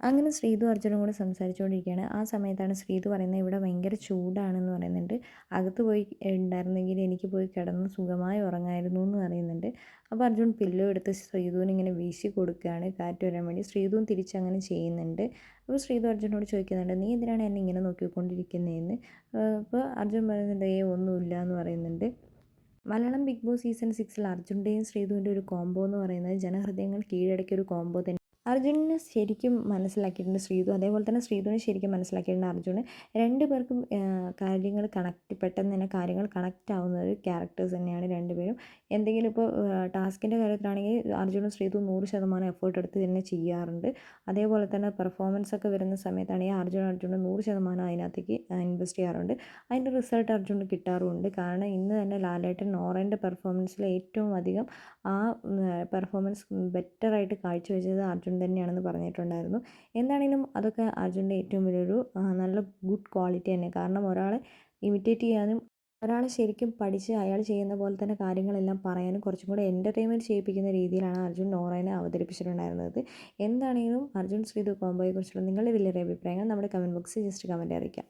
അങ്ങനെ ശ്രീതു അർജുനും കൂടെ സംസാരിച്ചുകൊണ്ടിരിക്കുകയാണ്. ആ സമയത്താണ് ശ്രീതു പറയുന്നത് ഇവിടെ ഭയങ്കര ചൂടാണെന്ന് പറയുന്നുണ്ട്. അകത്ത് പോയി ഉണ്ടായിരുന്നെങ്കിൽ എനിക്ക് പോയി കിടന്ന് സുഖമായി ഉറങ്ങായിരുന്നു എന്ന് പറയുന്നുണ്ട്. അപ്പോൾ അർജുൻ പില്ലോ എടുത്ത് ശ്രീതുവിന് ഇങ്ങനെ വീശി കൊടുക്കുകയാണ് കാറ്റ് വരാൻ വേണ്ടി. ശ്രീതുവും തിരിച്ചങ്ങനെ ചെയ്യുന്നുണ്ട്. അപ്പോൾ ശ്രീധു അർജുനോട് ചോദിക്കുന്നുണ്ട് നീ എന്തിനാണ് എന്നെ ഇങ്ങനെ നോക്കിക്കൊണ്ടിരിക്കുന്നതെന്ന്? അപ്പോൾ അർജുൻ പറയുന്നുണ്ട് ഏ ഒന്നുമില്ല എന്ന് പറയുന്നുണ്ട്. മലയാളം ബിഗ് ബോസ് സീസൺ സിക്സിൽ അർജുന്റെയും ശ്രീതുവിന്റെ ഒരു കോംബോ എന്ന് പറയുന്നത് ജനഹൃദയങ്ങൾ കീഴടക്കിയ ഒരു കോംബോ തന്നെ അർജുനെ ശരിക്കും മനസ്സിലാക്കിയിട്ടുണ്ട് ശ്രീതു. അതേപോലെ തന്നെ ശ്രീതുവിനെ ശരിക്കും മനസ്സിലാക്കിയിട്ടുണ്ട് അർജുന്. രണ്ട് പേർക്കും കാര്യങ്ങൾ കണക്ട് പെട്ടെന്ന് തന്നെ കാര്യങ്ങൾ കണക്റ്റ് ആവുന്ന ഒരു ക്യാരക്ടേഴ്സ് തന്നെയാണ് രണ്ടുപേരും എന്തെങ്കിലും ഇപ്പോൾ ടാസ്കിന്റെ കാര്യത്തിലാണെങ്കിൽ അർജുനും ശ്രീതു നൂറ് ശതമാനം എഫേർട്ട് എടുത്ത് തന്നെ ചെയ്യാറുണ്ട്. അതേപോലെ തന്നെ പെർഫോമൻസ് ഒക്കെ വരുന്ന സമയത്താണെങ്കിൽ അർജുൻ അർജുന് നൂറ് ശതമാനം അതിനകത്തേക്ക് ഇൻവെസ്റ്റ് ചെയ്യാറുണ്ട്. അതിന്റെ റിസൾട്ട് അർജുന് കിട്ടാറുമുണ്ട്. കാരണം ഇന്ന് തന്നെ ലാലേട്ടൻ നോറേന്റെ പെർഫോമൻസിൽ ഏറ്റവും അധികം ആ പെർഫോമൻസ് ബെറ്ററായിട്ട് കാഴ്ചവെച്ചത് അർജുൻ തന്നെയാണെന്ന് പറഞ്ഞിട്ടുണ്ടായിരുന്നു. എന്താണെങ്കിലും അതൊക്കെ അർജുന്റെ ഏറ്റവും വലിയൊരു നല്ല ഗുഡ് ക്വാളിറ്റി തന്നെ. കാരണം ഒരാളെ ഇമിറ്റേറ്റ് ചെയ്യാനും ഒരാൾ ശരിക്കും പഠിച്ച് അയാൾ ചെയ്യുന്ന പോലെ തന്നെ കാര്യങ്ങളെല്ലാം പറയാനും കുറച്ചും കൂടെ എന്റർടൈൻമെന്റ് ചെയ്യിപ്പിക്കുന്ന രീതിയിലാണ് അർജുൻ നോറേനെ അവതരിപ്പിച്ചിട്ടുണ്ടായിരുന്നത്. എന്താണെങ്കിലും അർജുൻ ശ്രീതു കോംബോയെക്കുറിച്ചുള്ള നിങ്ങളുടെ വലിയൊരു അഭിപ്രായങ്ങൾ നമ്മുടെ കമന്റ് ബോക്സിൽ ജസ്റ്റ് കമന്റ് അറിയിക്കാം.